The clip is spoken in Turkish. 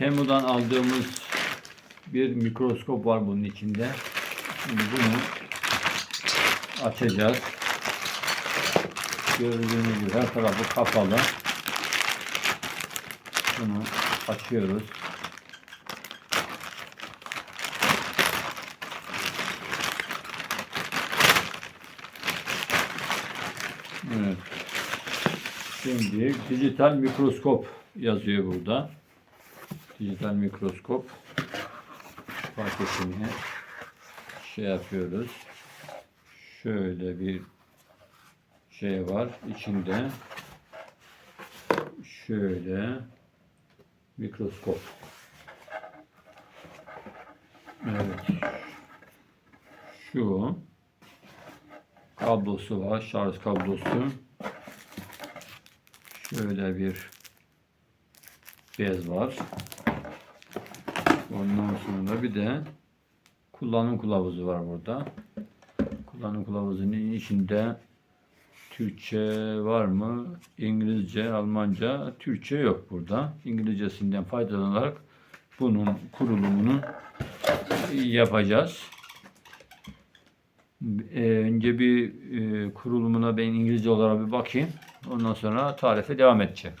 Temu'dan aldığımız bir mikroskop var bunun içinde. Şimdi bunu açacağız. Gördüğünüz gibi her tarafı kapalı. Bunu açıyoruz. Evet. Şimdi dijital mikroskop yazıyor burada. Dijital mikroskop paketini şey yapıyoruz. Şöyle bir şey var içinde. Şöyle mikroskop. Evet. Şu kablosu var. Şarj kablosu. Şöyle bir bez var. Ondan sonra bir de kullanım kılavuzu var burada. Kullanım kılavuzunun içinde Türkçe var mı? İngilizce, Almanca, Türkçe yok burada. İngilizcesinden faydalanarak bunun kurulumunu yapacağız. Ee, önce bir e, kurulumuna ben İngilizce olarak bir bakayım. Ondan sonra tarife devam edeceğim.